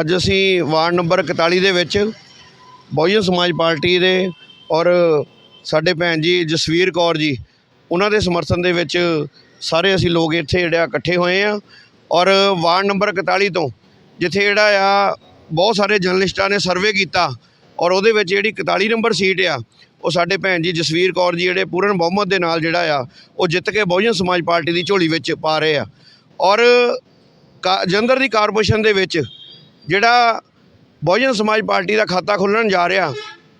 ਅੱਜ ਅਸੀਂ ward number 41 ਦੇ ਵਿੱਚ ਬਹੁਜਨ ਸਮਾਜ ਪਾਰਟੀ ਦੇ ਔਰ ਸਾਡੇ ਭੈਣ ਜੀ ਜਸਵੀਰ ਕੌਰ ਜੀ, ਉਹਨਾਂ ਦੇ ਸਮਰਥਨ ਦੇ ਵਿੱਚ ਸਾਰੇ ਅਸੀਂ ਲੋਕ ਇੱਥੇ ਜਿਹੜਾ ਇਕੱਠੇ ਹੋਏ ਆ ਔਰ ਵਾਰਡ ਨੰਬਰ 41 ਤੋਂ ਜਿੱਥੇ ਜਿਹੜਾ ਆ ਬਹੁਤ ਸਾਰੇ ਜਰਨਲਿਸਟਾਂ ਨੇ ਸਰਵੇ ਕੀਤਾ ਔਰ ਉਹਦੇ ਵਿੱਚ ਜਿਹੜੀ 41 ਨੰਬਰ ਸੀਟ ਆ, ਉਹ ਸਾਡੇ ਭੈਣ ਜੀ ਜਸਵੀਰ ਕੌਰ ਜੀ ਜਿਹੜੇ ਪੂਰਨ ਬਹੁਮਤ ਦੇ ਨਾਲ ਜਿਹੜਾ ਆ, ਉਹ ਜਿੱਤ ਕੇ ਬਹੁਜਨ ਸਮਾਜ ਪਾਰਟੀ ਦੀ ਝੋਲੀ ਵਿੱਚ ਪਾ ਰਹੇ ਆ। ਔਰ ਕਾ- ਜਲੰਧਰ ਦੀ ਕਾਰਪੋਰੇਸ਼ਨ ਦੇ ਵਿੱਚ ਜਿਹੜਾ ਬਹੁਜਨ ਸਮਾਜ ਪਾਰਟੀ ਦਾ ਖਾਤਾ ਖੁੱਲ੍ਹਣ ਜਾ ਰਿਹਾ,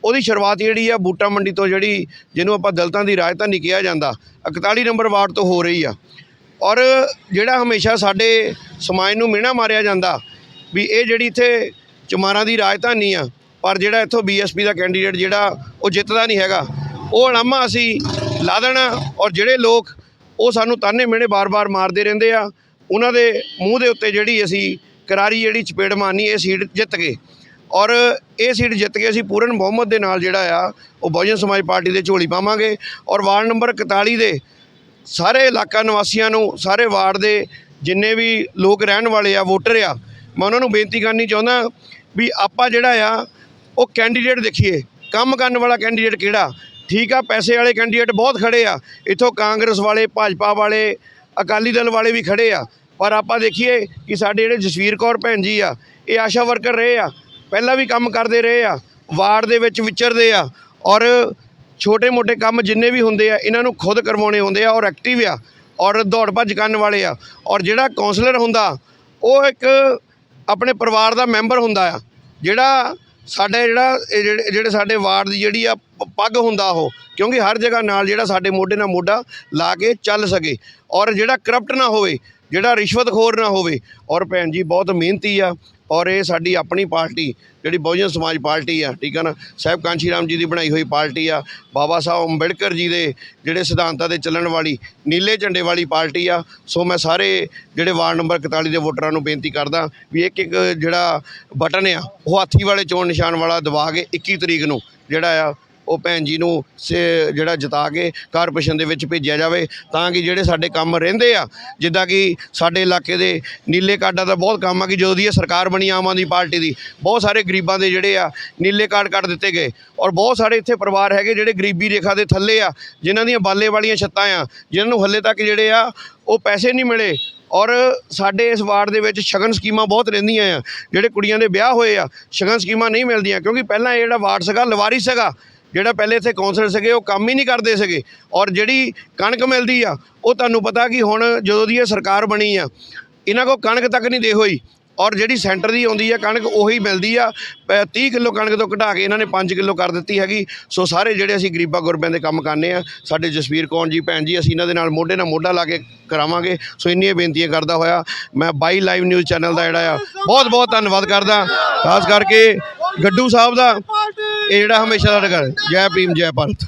ਉਹਦੀ ਸ਼ੁਰੂਆਤ ਜਿਹੜੀ ਆ ਬੂਟਾ ਮੰਡੀ ਤੋਂ ਜਿਹੜੀ ਜਿਹਨੂੰ ਆਪਾਂ ਦਲਤਾਂ ਦੀ ਰਾਜਧਾਨੀ ਕਿਹਾ ਜਾਂਦਾ 41 ਨੰਬਰ ਵਾਰਡ ਤੋਂ ਹੋ ਰਹੀ ਆ। ਔਰ ਜਿਹੜਾ ਹਮੇਸ਼ਾ ਸਾਡੇ ਸਮਾਜ ਨੂੰ ਮਿਹਣਾ ਮਾਰਿਆ ਜਾਂਦਾ ਵੀ ਇਹ ਜਿਹੜੀ ਇੱਥੇ ਚਮਾਰਾਂ ਦੀ ਰਾਜਧਾਨੀ ਆ, ਪਰ ਜਿਹੜਾ ਇੱਥੋਂ ਬੀਐਸਪੀ ਦਾ ਕੈਂਡੀਡੇਟ ਜਿਹੜਾ ਉਹ ਜਿੱਤਦਾ ਨਹੀਂ ਹੈਗਾ, ਉਹ ਅਲਾਮਾ ਅਸੀਂ ਲਾ ਦੇਣਾ ਔਰ ਜਿਹੜੇ ਲੋਕ ਉਹ ਸਾਨੂੰ ਤਾਨੇ ਮਿਹਣੇ ਬਾਰ-ਬਾਰ ਮਾਰਦੇ ਰਹਿੰਦੇ ਆ, ਉਹਨਾਂ ਦੇ ਮੂੰਹ ਦੇ ਉੱਤੇ ਜਿਹੜੀ ਅਸੀਂ ਕਰਾਰੀ ਜਿਹੜੀ ਚਪੇੜ ਮਾਰਨੀ, ਇਹ ਸੀਟ ਜਿੱਤ ਗਏ। ਔਰ ਇਹ ਸੀਟ ਜਿੱਤ ਕੇ ਅਸੀਂ ਪੂਰਨ ਬਹੁਮਤ ਦੇ ਨਾਲ ਜਿਹੜਾ ਆ, ਉਹ ਬਹੁਜਨ ਸਮਾਜ ਪਾਰਟੀ ਦੇ ਝੋਲੀ ਪਾਵਾਂਗੇ। ਔਰ ਵਾਰਡ ਨੰਬਰ 41 ਦੇ ਸਾਰੇ ਇਲਾਕਾ ਨਿਵਾਸੀਆਂ ਨੂੰ, ਸਾਰੇ ਵਾਰਡ ਦੇ ਜਿੰਨੇ ਵੀ ਲੋਕ ਰਹਿਣ ਵਾਲੇ ਆ, ਵੋਟਰ ਆ, ਮੈਂ ਉਹਨਾਂ ਨੂੰ ਬੇਨਤੀ ਕਰਨੀ ਚਾਹੁੰਦਾ ਵੀ ਆਪਾਂ ਜਿਹੜਾ ਆ, ਉਹ ਕੈਂਡੀਡੇਟ ਦੇਖੀਏ। ਕੰਮ ਕਰਨ ਵਾਲਾ ਕੈਂਡੀਡੇਟ ਕਿਹੜਾ? ਠੀਕ ਆ, ਪੈਸੇ ਵਾਲੇ ਕੈਂਡੀਡੇਟ ਬਹੁਤ ਖੜੇ ਆ। ਇੱਥੋਂ ਕਾਂਗਰਸ ਵਾਲੇ, ਭਾਜਪਾ ਵਾਲੇ, ਅਕਾਲੀ ਦਲ ਵਾਲੇ ਵੀ ਖੜੇ ਆ। ਪਰ ਆਪਾਂ ਦੇਖੀਏ ਕਿ ਸਾਡੇ ਜਿਹੜੇ ਜਸਵੀਰ ਕੌਰ ਭੈਣ ਜੀ ਆ, ਇਹ ਆਸ਼ਾ ਵਰਕਰ ਰਹੇ ਆ, ਪਹਿਲਾਂ ਵੀ ਕੰਮ ਕਰਦੇ ਰਹੇ ਆ, ਵਾਰਡ ਦੇ ਵਿੱਚ ਵਿਚਰਦੇ ਆ ਔਰ ਛੋਟੇ-ਮੋਟੇ ਕੰਮ ਜਿੰਨੇ ਵੀ ਹੁੰਦੇ ਆ, ਇਹਨਾਂ ਨੂੰ ਖੁਦ ਕਰਵਾਉਣੇ ਹੁੰਦੇ ਆ ਔਰ ਐਕਟਿਵ ਆ ਔਰ ਦੌੜ ਭੱਜ ਕਰਨ ਵਾਲੇ ਆ ਔਰ ਜਿਹੜਾ ਕਾਉਂਸਲਰ ਹੁੰਦਾ, ਉਹ ਇੱਕ ਆਪਣੇ ਪਰਿਵਾਰ ਦਾ ਮੈਂਬਰ ਹੁੰਦਾ ਆ, ਜਿਹੜਾ ਸਾਡੇ ਜਿਹੜਾ ਜਿਹੜੇ ਜਿਹੜੇ ਸਾਡੇ ਵਾਰਡ ਦੀ ਜਿਹੜੀ ਆ ਪ- ਪੱਗ ਹੁੰਦਾ ਉਹ, ਕਿਉਂਕਿ ਹਰ ਜਗ੍ਹਾ ਨਾਲ ਜਿਹੜਾ ਸਾਡੇ ਮੋਢੇ ਨਾਲ ਮੋਢਾ ਲਾ ਕੇ ਚੱਲ ਸਕੇ ਔਰ ਜਿਹੜਾ ਕਰਪਟ ਨਾ ਹੋਵੇ ਜਿਹੜਾ ਰਿਸ਼ਵਤਖੋਰ ਨਾ ਹੋਵੇ। ਔਰ ਭੈਣ ਜੀ, ਬਹੁਤ ਮਿਹਨਤੀ ਆ। ਔਰ ਇਹ ਸਾਡੀ ਆਪਣੀ ਪਾਰਟੀ, ਜਿਹੜੀ ਬਹੁਜਨ ਸਮਾਜ ਪਾਰਟੀ ਆ, ਠੀਕ ਆ ਨਾ? ਸਾਹਿਬ ਕਾਂਸ਼ੀ ਰਾਮ ਜੀ ਦੀ ਬਣਾਈ ਹੋਈ ਪਾਰਟੀ ਆ। ਬਾਬਾ ਸਾਹਿਬ ਅੰਬੇਡਕਰ ਜੀ ਦੇ ਜਿਹੜੇ ਸਿਧਾਂਤਾਂ ਤੇ ਚੱਲਣ ਵਾਲੀ, ਨੀਲੇ ਝੰਡੇ ਵਾਲੀ ਪਾਰਟੀ ਆ। ਸੋ ਮੈਂ ਸਾਰੇ ਜਿਹੜੇ ਵਾਰਡ ਨੰਬਰ 41 ਦੇ ਵੋਟਰਾਂ ਨੂੰ ਬੇਨਤੀ ਕਰਦਾ ਵੀ ਇੱਕ ਇੱਕ ਜਿਹੜਾ ਬਟਨ ਆ, ਉਹ ਹਾਥੀ ਵਾਲੇ ਚੋਣ ਨਿਸ਼ਾਨ ਵਾਲਾ ਦਬਾ ਕੇ 21 ਤਰੀਕ ਨੂੰ ਜਿਹੜਾ ਆ ਉਹ ਭੈਣ ਜੀ ਨੂੰ ਸੇ- ਜਿਹੜਾ ਜਿਤਾ ਕੇ ਕਾਰਪੋਰੇਸ਼ਨ ਦੇ ਵਿੱਚ ਭੇਜਿਆ ਜਾਵੇ, ਤਾਂ ਕਿ ਜਿਹੜੇ ਸਾਡੇ ਕੰਮ ਰਹਿੰਦੇ ਆ, ਜਿੱਦਾਂ ਕਿ ਸਾਡੇ ਇਲਾਕੇ ਦੇ ਨੀਲੇ ਕਾਰਡਾਂ ਦਾ ਬਹੁਤ ਕੰਮ ਆ ਕਿ ਜਦੋਂ ਦੀ ਇਹ ਸਰਕਾਰ ਬਣੀ ਆਮ ਆਦਮੀ ਪਾਰਟੀ ਦੀ, ਬਹੁਤ ਸਾਰੇ ਗਰੀਬਾਂ ਦੇ ਜਿਹੜੇ ਆ ਨੀਲੇ ਕਾਰਡ ਕੱਢ ਦਿੱਤੇ ਗਏ। ਔਰ ਬਹੁਤ ਸਾਰੇ ਇੱਥੇ ਪਰਿਵਾਰ ਹੈਗੇ ਜਿਹੜੇ ਗਰੀਬੀ ਰੇਖਾ ਦੇ ਥੱਲੇ ਆ, ਜਿਨ੍ਹਾਂ ਦੀਆਂ ਬਾਲੇ ਵਾਲੀਆਂ ਛੱਤਾਂ ਆ, ਜਿਨ੍ਹਾਂ ਨੂੰ ਹੱਲੇ ਤੱਕ ਜਿਹੜੇ ਆ ਉਹ ਪੈਸੇ ਨਹੀਂ ਮਿਲੇ। ਔਰ ਸਾਡੇ ਇਸ ਵਾਰਡ ਦੇ ਵਿੱਚ ਸ਼ਗਨ ਸਕੀਮਾਂ ਬਹੁਤ ਰਹਿੰਦੀਆਂ ਆ, ਜਿਹੜੇ ਕੁੜੀਆਂ ਦੇ ਵਿਆਹ ਹੋਏ ਆ, ਸ਼ਗਨ ਸਕੀਮਾਂ ਨਹੀਂ ਮਿਲਦੀਆਂ, ਕਿਉਂਕਿ ਪਹਿਲਾਂ ਇਹ ਜਿਹੜਾ ਵਾਰਡ ਸੀਗਾ, ਲਵਾਰੀ ਸੀਗਾ। ਜਿਹੜਾ ਪਹਿਲੇ ਇੱਥੇ ਕੌਂਸਲਰ ਸੀਗੇ, ਉਹ ਕੰਮ ਹੀ ਨਹੀਂ ਕਰਦੇ ਸੀਗੇ। ਔਰ ਜਿਹੜੀ ਕਣਕ ਮਿਲਦੀ ਆ, ਉਹ ਤੁਹਾਨੂੰ ਪਤਾ ਕਿ ਹੁਣ ਜਦੋਂ ਦੀ ਇਹ ਸਰਕਾਰ ਬਣੀ ਆ, ਇਹਨਾਂ ਕੋ ਕਣਕ ਤੱਕ ਨਹੀਂ ਦੇ ਹੋਈ। ਔਰ ਜਿਹੜੀ ਸੈਂਟਰ ਦੀ ਆਉਂਦੀ ਆ ਕਣਕ, ਉਹੀ ਮਿਲਦੀ ਆ। ਪ- 30 ਕਿਲੋ ਕਣਕ ਤੋਂ ਘਟਾ ਕੇ ਇਹਨਾਂ ਨੇ 5 ਕਿਲੋ ਕਰ ਦਿੱਤੀ ਹੈਗੀ। ਸੋ ਸਾਰੇ ਜਿਹੜੇ ਅਸੀਂ ਗਰੀਬਾਂ ਗੁਰਬਿਆਂ ਦੇ ਕੰਮ ਕਰਨੇ ਆ, ਸਾਡੇ ਜਸਵੀਰ ਕੌਰ ਜੀ ਭੈਣ ਜੀ, ਅਸੀਂ ਇਹਨਾਂ ਦੇ ਨਾਲ ਮੋਢੇ ਨਾਲ ਮੋਢਾ ਲਾ ਕੇ ਕਰਾਵਾਂਗੇ। ਸੋ ਇੰਨੀਆਂ ਬੇਨਤੀਆਂ ਕਰਦਾ ਹੋਇਆ, ਮੈਂ ਬਾਈ ਲਾਈਵ ਨਿਊਜ਼ ਚੈਨਲ ਦਾ ਜਿਹੜਾ ਆ ਬਹੁਤ ਬਹੁਤ ਧੰਨਵਾਦ ਕਰਦਾ। ਖਾਸ ਕਰਕੇ ਗੱਡੂ ਸਾਹਿਬ ਦਾ ਇਹ ਜਿਹੜਾ ਹਮੇਸ਼ਾ ਸਾਡਾ ਘਰ ਜੈ ਭੀਮ ਜੈ ਭਾਰਤ।